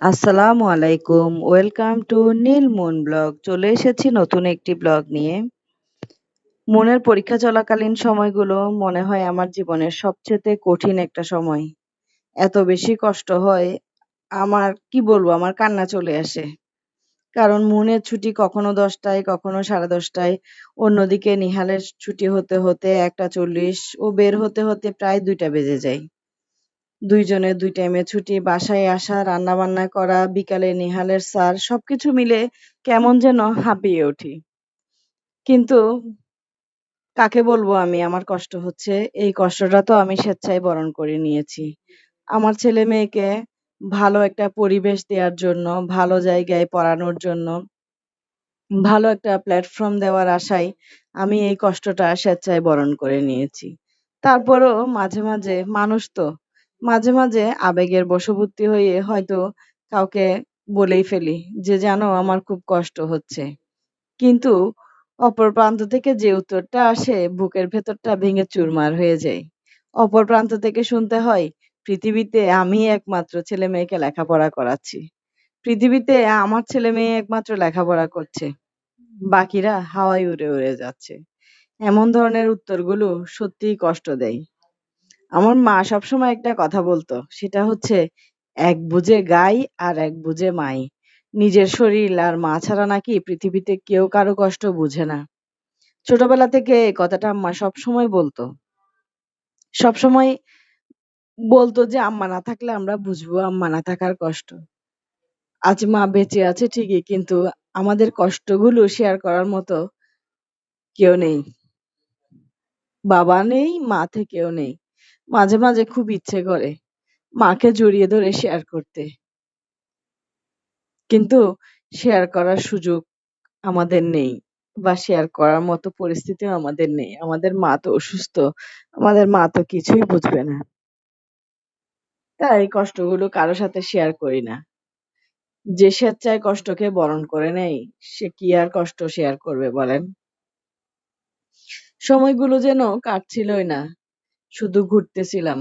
আসসালামু আলাইকুম। Welcome to Neel moon blog. চলে এসেছি নতুন একটি ব্লগ নিয়ে। মনের পরীক্ষা চলাকালীন সময়গুলো মনে হয় আমার জীবনের সবচেয়ে কঠিন একটা সময়। এত বেশি কষ্ট হয়, আমার, কি বলব, আমার কান্না চলে আসে। কারণ মনের ছুটি কখনো দশটায়, কখনো সাড়ে দশটায় অন্যদিকে নিহালের ছুটি হতে হতে একটা চল্লিশ ও বের হতে হতে প্রায় দুইটা বেজে যায় দুইজনের দুই টাইমে ছুটি, বাসায় আসা রান্না বান্না করা, বিকালে নিহালের স্যার, সবকিছু মিলে কেমন যেন হাঁপিয়ে উঠি। কিন্তু কাকে বলব আমি? আমার কষ্ট হচ্ছে। এই কষ্টটা তো আমি স্বেচ্ছায় বরণ করে নিয়েছি। আমার ছেলে মেয়েকে ভালো একটা পরিবেশ দেওয়ার জন্য, ভালো জায়গায় পড়ানোর জন্য, ভালো একটা প্ল্যাটফর্ম দেওয়ার আশায় আমি এই কষ্টটা স্বেচ্ছায় বরণ করে নিয়েছি। তারপরও মাঝে মাঝে মানুষ তো মাঝে মাঝে আবেগের বশবর্তী হয়ে হয়তো কাউকে বলেই ফেলি যে, জানো, আমার খুব কষ্ট হচ্ছে। কিন্তু অপর প্রান্ত থেকে যে উত্তরটা আসে, বুকের ভেতরটা ভেঙে চুরমার হয়ে যায়। অপর প্রান্ত থেকে শুনতে হয়, পৃথিবীতে আমি একমাত্র ছেলে মেয়েকে লেখাপড়া করাচ্ছি। পৃথিবীতে আমার ছেলে মেয়ে একমাত্র লেখাপড়া করছে। বাকিরা হাওয়ায় উড়ে উড়ে যাচ্ছে। এমন ধরনের উত্তরগুলো সত্যিই কষ্ট দেয়। আমার মা সবসময় একটা কথা বলতো, সেটা হচ্ছে, এক বুঝে গাই আর এক বুঝে মাই। নিজের শরীর আর মা ছাড়া নাকি পৃথিবীতে কেউ কারও কষ্ট বুঝে না। ছোটবেলা থেকে এই কথাটা আম্মা সবসময় বলতো। সবসময় বলতো যে, আম্মা না থাকলে আমরা বুঝব, আম্মা না থাকার কষ্ট। আজ মা বেঁচে আছে ঠিকই, কিন্তু আমাদের কষ্টগুলো শেয়ার করার মতো কেউ নেই। বাবা নেই, মা থেকেও নেই। মাঝে মাঝে খুব ইচ্ছে করে মাকে জড়িয়ে ধরে শেয়ার করতে। কিন্তু শেয়ার করার সুযোগ আমাদের নেই বা শেয়ার করার মতো পরিস্থিতিও আমাদের নেই। আমাদের মা তো অসুস্থ, আমাদের মা তো কিছুই বুঝবে না। তাই কষ্টগুলো কারও সাথে শেয়ার করি না। যে স্বেচ্ছায় কষ্টকে বরণ করে নেয়, সে কি আর কষ্ট শেয়ার করবে বলেন? সময়গুলো যেন কাটছিলই না। শুধু ঘুরতেছিলাম।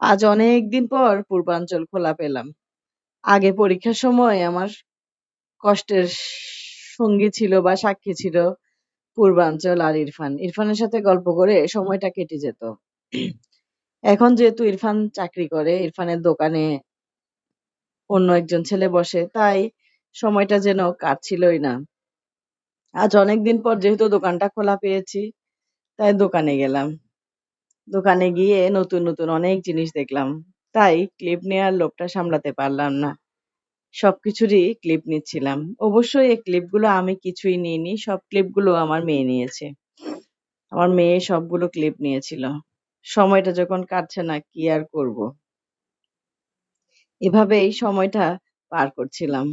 আজ অনেক দিন পর পূর্বাঞ্চল খোলা পেলাম। আগে পরীক্ষার সময় আমার কষ্টের সঙ্গী ছিল বা সাক্ষী ছিল পূর্বাঞ্চল আর ইরফান। ইরফানের সাথে গল্প করে সময়টা কেটে যেত। এখন যেহেতু ইরফান চাকরি করে, ইরফানের দোকানে অন্য একজন ছেলে বসে, তাই সময়টা যেন কাটছিলই না। আজ অনেকদিন পর যেহেতু দোকানটা খোলা পেয়েছি, তাই দোকানে গেলাম। দোকানে গিয়ে নতুন নতুন অনেক জিনিস দেখলাম। তাই ক্লিপ নেওয়ার লোভটা সামলাতে পারলাম না। সবকিছুরই ক্লিপ নিচ্ছিলাম। অবশ্যই এই ক্লিপগুলো আমি কিছুই নিইনি, সব ক্লিপগুলো আমার মেয়ে নিয়েছে। আমার মেয়ে সবগুলো ক্লিপ নিয়েছিল। সময়টা যখন কাটছে না, কি আর করব? এভাবেই সময়টা পার করছিলাম।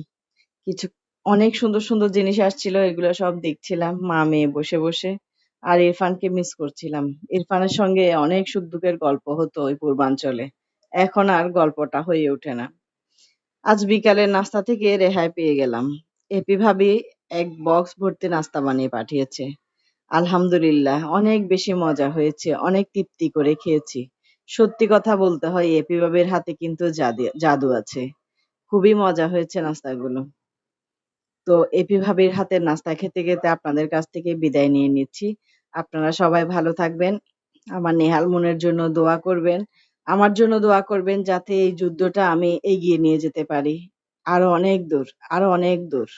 কিছু অনেক সুন্দর সুন্দর জিনিস আসছিল, এগুলো সব দেখছিলাম। মা মেয়ে বসে বসে আর ইরফানকে মিস করছিলাম। ইরফানের সঙ্গে অনেক সুখ দুঃখের গল্প হতো ওই পূর্বাঞ্চলে। এখন আর গল্পটা হয়ে ওঠে না। আজ বিকালের নাস্তা থেকে রেহাই পেয়ে গেলাম। এপি ভাবি এক বক্স ভর্তি নাস্তা বানিয়ে পাঠিয়েছে। আলহামদুলিল্লাহ, অনেক বেশি মজা হয়েছে, অনেক তৃপ্তি করে খেয়েছি। সত্যি কথা বলতে হয় এপি ভাবির হাতে কিন্তু জাদু আছে। খুবই মজা হয়েছে নাস্তাগুলো। তো এপি ভাবির হাতের নাস্তা খেতে খেতে আপনাদের কাছ থেকে বিদায় নিয়ে নিচ্ছি। আপনারা সবাই ভালো থাকবেন। আমার নেহাল মনের জন্য দোয়া করবেন। আমার জন্য দোয়া করবেন যাতে এই যুদ্ধটা আমি এগিয়ে নিয়ে যেতে পারি। আরও অনেক দূর, আরও অনেক দূর।